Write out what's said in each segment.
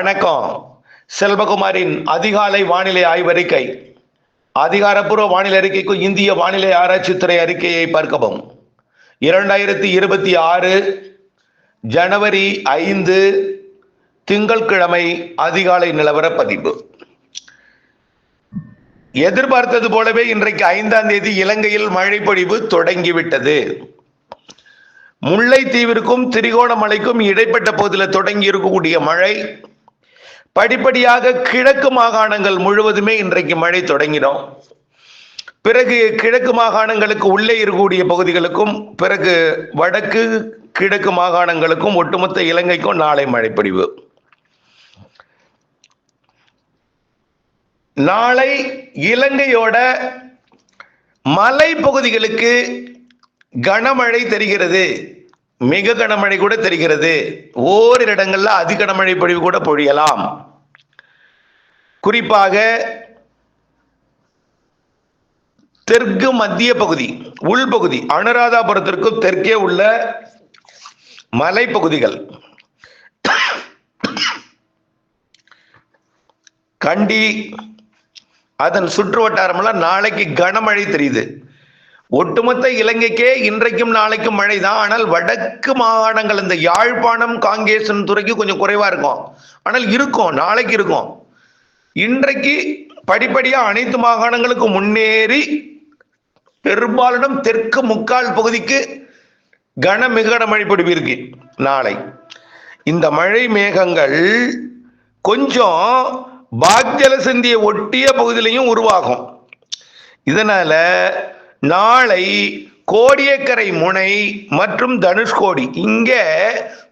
வணக்கம். செல்வகுமாரின் அதிகாலை வானிலை ஆய்வறிக்கை. அதிகாரப்பூர்வ வானிலை அறிக்கைக்கு இந்திய வானிலை ஆராய்ச்சித்துறை அறிக்கையை பார்க்கவும். இரண்டாயிரத்தி இருபத்தி ஆறு ஜனவரி ஐந்து திங்கட்கிழமை அதிகாலை நிலவர பதிவு எதிர்பார்த்தது போலவே இன்றைக்கு ஐந்தாம் தேதி இலங்கையில் மழை பொழிவு தொடங்கிவிட்டது. முல்லைத்தீவிற்கும் திரிகோணமலைக்கும் இடைப்பட்ட பகுதியில் தொடங்கி இருக்கக்கூடிய மழை படிப்படியாக கிழக்கு மாகாணங்கள் முழுவதுமே இன்றைக்கு மழை தொடங்கினோம். பிறகு கிழக்கு மாகாணங்களுக்கு உள்ளே இருக்கக்கூடிய பகுதிகளுக்கும் பிறகு வடக்கு கிழக்கு மாகாணங்களுக்கும் ஒட்டுமொத்த இலங்கைக்கும் நாளை மழைப்பொழிவு. நாளை இலங்கையோட மலை பகுதிகளுக்கு கனமழை தெரிகிறது. மிக கனமழை கூட தெரிகிறது. ஓரிரு இடங்கள்ல அதி கனமழை பொழிவு கூட பொழியலாம். குறிப்பாக தெற்கு மத்திய பகுதி உள்பகுதி அனுராதாபுரத்திற்கும் தெற்கே உள்ள மலைப்பகுதிகள். கண்டி அதன் சுற்று வட்டாரமெல்லாம் நாளைக்கு கனமழை தெரியுது. ஒட்டுமொத்த இலங்கைக்கே இன்றைக்கும் நாளைக்கும் மழை தான் ஆனால் வடக்கு மாகாணங்கள் இந்த யாழ்ப்பாணம் காங்கேசன் துறைக்கு கொஞ்சம் குறைவா இருக்கும். ஆனால் இருக்கும் நாளைக்கு இருக்கும். இன்றைக்கு படிப்படியாக அனைத்து மாகாணங்களுக்கும் முன்னேறி பெரும்பாலும் தெற்கு முக்கால் பகுதிக்கு கன மிக கனமழை பொழிவு நாளை. இந்த மழை மேகங்கள் கொஞ்சம் பாக்ஜல சிந்தியை ஒட்டிய பகுதியிலையும் உருவாகும். இதனால நாளை கோடியக்கரை முனை மற்றும் தனுஷ்கோடி இங்க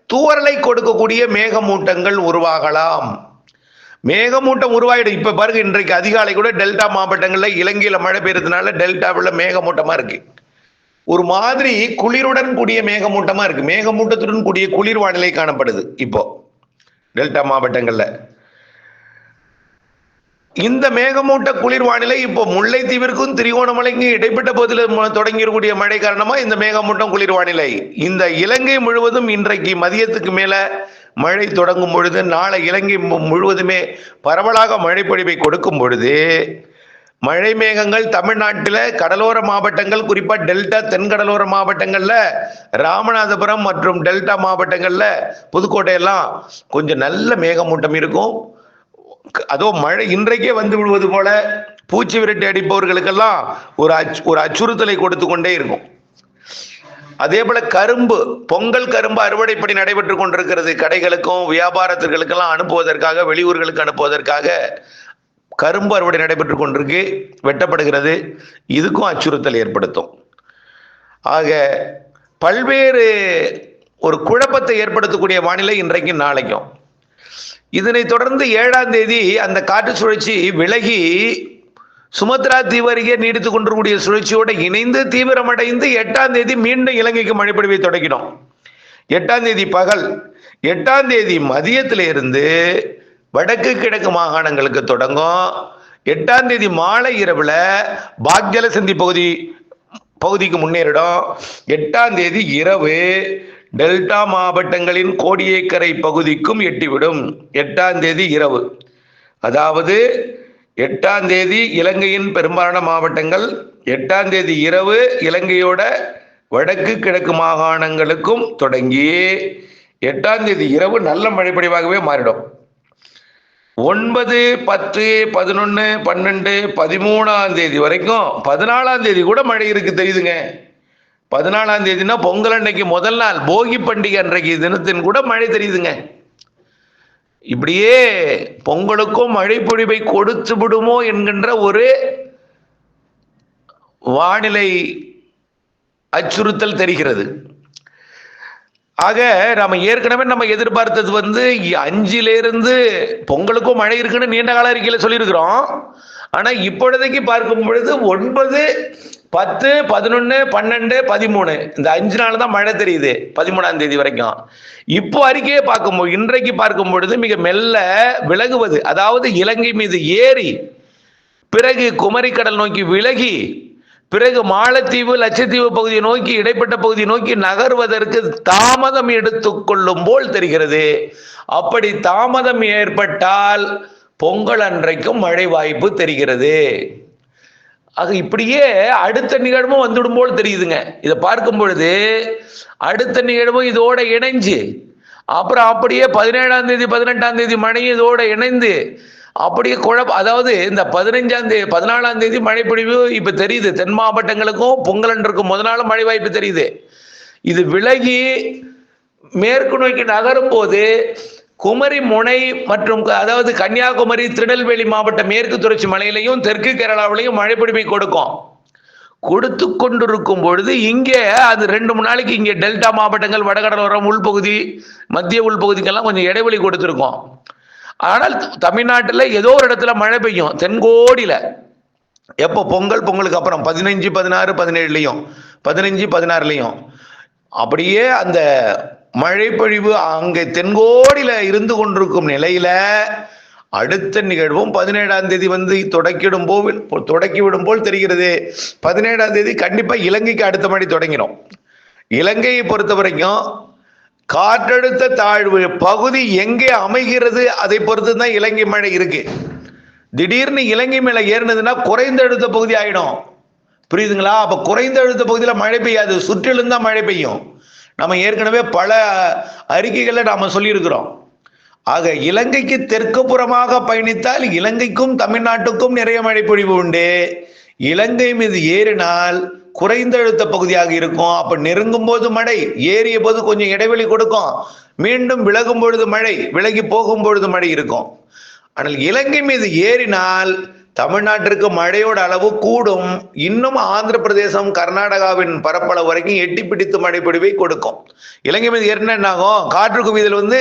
தூரலை கொடுக்கக்கூடிய மேகமூட்டங்கள் உருவாகலாம். மேகமூட்டம் உருவாயிடும். இப்ப பாருங்க இன்றைக்கு அதிகாலை கூட டெல்டா மாவட்டங்கள்ல இலங்கையில மழை பெய்யறதுனால டெல்டாவில் மேகமூட்டமா இருக்கு. ஒரு மாதிரி குளிருடன் கூடிய மேகமூட்டமா இருக்கு. மேகமூட்டத்துடன் கூடிய குளிர் வானிலை காணப்படுது இப்போ டெல்டா மாவட்டங்கள்ல. இந்த மேகமூட்ட குளிர் வானிலை இப்போ முல்லைத்தீவிற்கும் திரிகோணமலைக்கும் இடைப்பட்ட பகுதியில் தொடங்கியிருக்கக்கூடிய மழை காரணமா இந்த மேகமூட்டம் குளிர் வானிலை. இந்த இலங்கை முழுவதும் இன்றைக்கு மதியத்துக்கு மேல மழை தொடங்கும் பொழுது நாளை இலங்கை மு- முழுவதுமே பரவலாக மழை பொழிவை கொடுக்கும் பொழுது மழை மேகங்கள் தமிழ்நாட்டில் கடலோர மாவட்டங்கள் குறிப்பாக டெல்டா தென்கடலோர மாவட்டங்களில் ராமநாதபுரம் மற்றும் டெல்டா மாவட்டங்களில் புதுக்கோட்டையெல்லாம் கொஞ்சம் நல்ல மேகமூட்டம் இருக்கும். அதோ மழை இன்றைக்கே வந்து விடுவது போல பூச்சி விரட்டி அடிப்பவர்களுக்கெல்லாம் ஒரு அச் ஒரு அச்சுறுத்தலை கொடுத்து கொண்டே இருக்கும். அதே போல கரும்பு பொங்கல் கரும்பு அறுவடை பணி நடைபெற்று கொண்டிருக்கிறது. கடைகளுக்கும் வியாபாரத்திற்களுக்கெல்லாம் அனுப்புவதற்காக வெளியூர்களுக்கு அனுப்புவதற்காக கரும்பு அறுவடை நடைபெற்று கொண்டிருக்கு வெட்டப்படுகிறது. இதுக்கும் அச்சுறுத்தல் ஏற்படுத்தும். ஆக பல்வேறு ஒரு குழப்பத்தை ஏற்படுத்தக்கூடிய வானிலை இன்றைக்கும் நாளைக்கும். இதனை தொடர்ந்து ஏழாம் தேதி அந்த காற்று சுழற்சி விலகி சுமத்ரா தீவு அருகே நீடித்துக் கொண்டிருக்கூடிய சுழற்சியோட இணைந்து தீவிரமடைந்து எட்டாம் தேதி மீண்டும் இலங்கைக்கு மழைப்பொழிவை தொடங்கினோம் எட்டாம் தேதி பகல் எட்டாம் தேதி மதியத்திலிருந்து வடக்கு கிழக்கு மாகாணங்களுக்கு தொடங்கும். எட்டாம் தேதி மாலை இரவுல பாக்யலசந்தி பகுதி பகுதிக்கு முன்னேறிடும். எட்டாம் தேதி இரவு டெல்டா மாவட்டங்களின் கோடியக்கரை பகுதிக்கும் எட்டிவிடும். எட்டாம் தேதி இரவு. அதாவது எட்டாம் தேதி இலங்கையின் பெரும்பாலான மாவட்டங்கள் எட்டாம் தேதி இரவு இலங்கையோட வடக்கு கிழக்கு மாகாணங்களுக்கும் தொடங்கி எட்டாம் தேதி இரவு நல்ல மழைப்படிவாகவே மாறிடும். ஒன்பது பத்து பதினொன்று பன்னெண்டு பதிமூணாம் தேதி வரைக்கும் பதினாலாம் தேதி கூட மழை இருக்கு தெரியுதுங்க. பதினாலாம் தேதினா பொங்கல் அன்னைக்கு முதல் நாள் போகி பண்டிகை அன்றைக்கு தினத்தின் கூட மழை தெரியுதுங்க. இப்படியே பொங்கலுக்கும் மழை பொழிவை கொடுத்து விடுமோ என்கின்ற ஒரு வானிலை அச்சுறுத்தல் தெரிகிறது. ஆக நம்ம ஏற்கனவே நம்ம எதிர்பார்த்தது வந்து அஞ்சிலிருந்து பொங்கலுக்கும் மழை இருக்குன்னு நீண்ட கால அறிக்கையில் சொல்லியிருக்கிறோம். ஆனா இப்பொழுதைக்கு பார்க்கும் பொழுது ஒன்பது பத்து பதினொன்னு பன்னெண்டு பதிமூணு. இந்த அஞ்சு நாள் தான் மழை தெரியுது பதிமூணாம் தேதி வரைக்கும். இப்போ அறிக்கையை பார்க்கும்போது இன்றைக்கு பார்க்கும் பொழுது மிக மெல்ல விலகுவது அதாவது இலங்கை மீது ஏறி பிறகு குமரிக்கடல் நோக்கி விலகி பிறகு மாலத்தீவு லட்சத்தீவு பகுதியை நோக்கி இடைப்பட்ட பகுதியை நோக்கி நகர்வதற்கு தாமதம் எடுத்துக்கொள்ளும் போல் தெரிகிறது. அப்படி தாமதம் ஏற்பட்டால் பொங்கல் அன்றைக்கும் மழை வாய்ப்பு தெரிகிறது. ஆக இப்படியே அடுத்த நிகழ்வும் வந்துடும் போல் தெரியுதுங்க. இதை பார்க்கும் பொழுது அடுத்த நிகழ்வும் இதோட இணைஞ்சு அப்புறம் அப்படியே பதினேழாம் தேதி பதினெட்டாம் தேதி மழையும் இதோட இணைந்து அப்படியே குழப்ப அதாவது இந்த பதினஞ்சாம் தேதி பதினாலாம் தேதி மழை பொழிவு இப்ப தெரியுது. தென் மாவட்டங்களுக்கும் பொங்கல் அன்றுக்கும் முத நாளும் மழை வாய்ப்பு தெரியுது. இது விலகி மேற்கு நோக்கி நகரும் போது குமரி முனை மற்றும் க- அதாவது கன்னியாகுமரி திருநெல்வேலி மாவட்ட மேற்கு தொடர்ச்சி மலையிலையும் தெற்கு கேரளாவிலையும் மழை பிடிப்பை கொடுக்கும். கொடுத்து கொண்டிருக்கும் பொழுது இங்கே அது ரெண்டு மூணு நாளைக்கு இங்கே டெல்டா மாவட்டங்கள் வடகடலோரம் உள்பகுதி மத்திய உள்பகுதிக்கெல்லாம் கொஞ்சம் இடைவெளி கொடுத்துருக்கோம். ஆனால் தமிழ்நாட்டில் ஏதோ ஒரு இடத்துல மழை பெய்யும் தென்கோடியில். எப்போ? பொங்கல் பொங்கலுக்கு அப்புறம் பதினஞ்சு பதினாறு பதினேழுலையும் பதினஞ்சு பதினாறுலையும். அப்படியே அந்த மழைப்பொழிவு அங்கே தென்கோடியில இருந்து கொண்டிருக்கும் நிலையில அடுத்த நிகழ்வும் பதினேழாம் தேதி வந்து தொடக்கிடும் போல் தொடக்கி விடும் போல் தெரிகிறது. பதினேழாம் தேதி கண்டிப்பா இலங்கைக்கு அடுத்த மழை தொடங்கிடும் இலங்கையை பொறுத்த வரைக்கும் காற்றழுத்த தாழ்வு பகுதி எங்கே அமைகிறது அதை பொறுத்து தான் இலங்கை மழை இருக்கு. திடீர்னு இலங்கை மேல ஏறினதுன்னா குறைந்த அழுத்த பகுதி ஆயிடும். புரியுதுங்களா? அப்ப குறைந்த அழுத்த பகுதியில் மழை பெய்யாது. சுற்றிலும் தான் மழை பெய்யும். நம்ம ஏற்கனவே பல அறிக்கைகளை நாம சொல்லியிருக்கிறோம். ஆக இலங்கைக்கு தெற்கு புறமாக பயணித்தால் இலங்கைக்கும் தமிழ்நாட்டுக்கும் நிறைய மழை பொழிவு உண்டு. இலங்கை மீது ஏறினால் குறைந்த அழுத்த பகுதியாக இருக்கும். அப்ப நெருங்கும் போது மழை ஏறிய போது கொஞ்சம் இடைவெளி கொடுக்கும். மீண்டும் விலகும் பொழுது மழை விலகி போகும் பொழுது மழை இருக்கும். ஆனால் இலங்கை மீது ஏறினால் தமிழ்நாட்டிற்கு மழையோட அளவு கூடும். இன்னும் ஆந்திர பிரதேசம் கர்நாடகாவின் பரப்பளவு வரைக்கும் எட்டி பிடித்து மழை பொழிவை கொடுக்கும். இலங்கை மீது என்ன ஆகும்? காற்று குவிதல் வந்து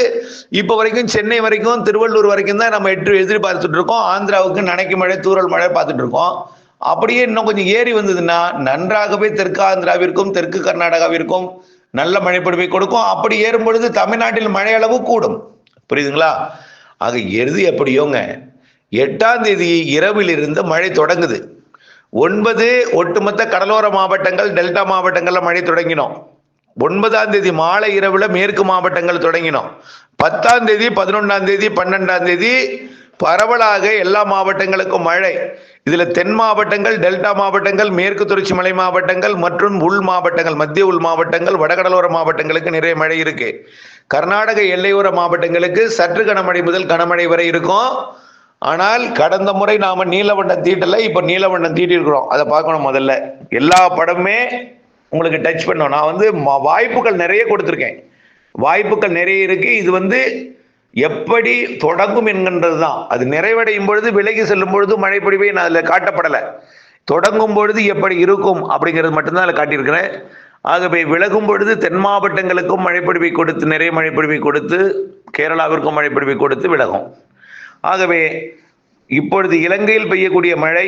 இப்போ வரைக்கும் சென்னை வரைக்கும் திருவள்ளூர் வரைக்கும் தான் நம்ம எட்டு எதிர்பார்த்துட்டு இருக்கோம். ஆந்திராவுக்கு நனைக்கு மழை தூரல் மழை பார்த்துட்டு இருக்கோம். அப்படியே இன்னும் கொஞ்சம் ஏறி வந்ததுன்னா நன்றாகவே தெற்கு ஆந்திராவிற்கும் தெற்கு கர்நாடகாவிற்கும் நல்ல மழை கொடுக்கும். அப்படி ஏறும் பொழுது தமிழ்நாட்டில் மழை அளவு கூடும். புரியுதுங்களா? ஆக எருது எப்படியோங்க? எட்டாம் தேதி இரவில் இருந்து மழை தொடங்குது. ஒன்பது ஒட்டுமொத்த கடலோர மாவட்டங்கள் டெல்டா மாவட்டங்கள்ல மழை தொடங்கினோம். ஒன்பதாம் தேதி மாலை இரவுல மேற்கு மாவட்டங்கள் தொடங்கினோம். பத்தாம் தேதி பதினொன்றாம் தேதி பன்னெண்டாம் தேதி பரவலாக எல்லா மாவட்டங்களுக்கும் மழை. இதுல தென் மாவட்டங்கள் டெல்டா மாவட்டங்கள் மேற்கு தொடர்ச்சி மலை மாவட்டங்கள் மற்றும் உள் மாவட்டங்கள் மத்திய உள் மாவட்டங்கள் வடகடலோர மாவட்டங்களுக்கு நிறைய மழை இருக்கு. கர்நாடக எல்லையோர மாவட்டங்களுக்கு சற்று கனமழை முதல் கனமழை வரை இருக்கும். ஆனால் கடந்த முறை நாம நீலவண்ணம் தீட்டல இப்ப நீலவண்ணம் தீட்டி இருக்கிறோம். அதை பார்க்கணும் முதல்ல. எல்லா படமுமே உங்களுக்கு டச் பண்ணும். நான் வந்து ம- வாய்ப்புகள் நிறைய கொடுத்துருக்கேன். வாய்ப்புகள் நிறைய இருக்கு. இது வந்து எப்படி தொடங்கும் என்கின்றது தான். அது நிறைவடையும் பொழுது விலகி செல்லும் பொழுது மழை பொழிவை நான் அதில் காட்டப்படலை. தொடங்கும் பொழுது எப்படி இருக்கும் அப்படிங்கிறது மட்டும்தான் அதில் காட்டியிருக்கிறேன். ஆகவே விலகும் பொழுது தென் மாவட்டங்களுக்கும் மழைப்பொழிவை கொடுத்து நிறைய மழைப்பொழிவை கொடுத்து கேரளாவிற்கும் மழைப்பொழிவை கொடுத்து விலகும். ஆகவே இப்பொழுது இலங்கையில் பெய்யக்கூடிய மழை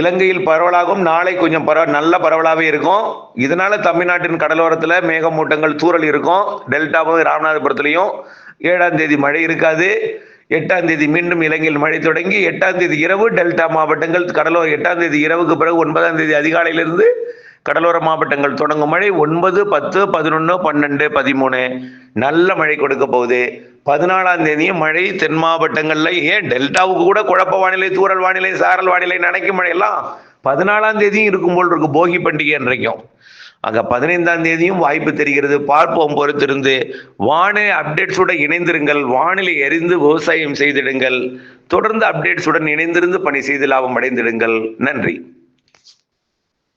இலங்கையில் பரவலாகும் நாளை கொஞ்சம் பரவ நல்ல பரவலாகவே இருக்கும். இதனால தமிழ்நாட்டின் கடலோரத்தில் மேகமூட்டங்கள் தூரல் இருக்கும். டெல்டாவும் ராமநாதபுரத்துலையும் ஏழாம் தேதி மழை இருக்காது. எட்டாம் தேதி மீண்டும் இலங்கையில் மழை தொடங்கி எட்டாம் தேதி இரவு டெல்டா மாவட்டங்கள் கடலோர எட்டாம் தேதி இரவுக்கு பிறகு ஒன்பதாம் தேதி அதிகாலையிலிருந்து கடலோர மாவட்டங்கள் தொடங்கும் மழை ஒன்பது பத்து பதினொன்று பன்னெண்டு பதிமூணு. நல்ல மழை கொடுக்க போகுது. பதினாலாம் தேதியும் மழை தென் மாவட்டங்கள்ல ஏன்? டெல்டாவுக்கு கூட குழப்ப வானிலை தூரல் வானிலை சாரல் வானிலை நினைக்கும் மழை எல்லாம் பதினாலாம் தேதியும் இருக்கும் போல் இருக்கு போகி பண்டிகை அன்றைக்கும். அங்க பதினைந்தாம் தேதியும் வாய்ப்பு தெரிகிறது. பார்ப்போம் பொறுத்திருந்து. வானிலை அப்டேட்ஸுடன் இணைந்திருங்கள். வானிலை எரிந்து விவசாயம் செய்திடுங்கள். தொடர்ந்து அப்டேட்ஸுடன் இணைந்திருந்து பணி செய்து லாபம் அடைந்திடுங்கள். நன்றி.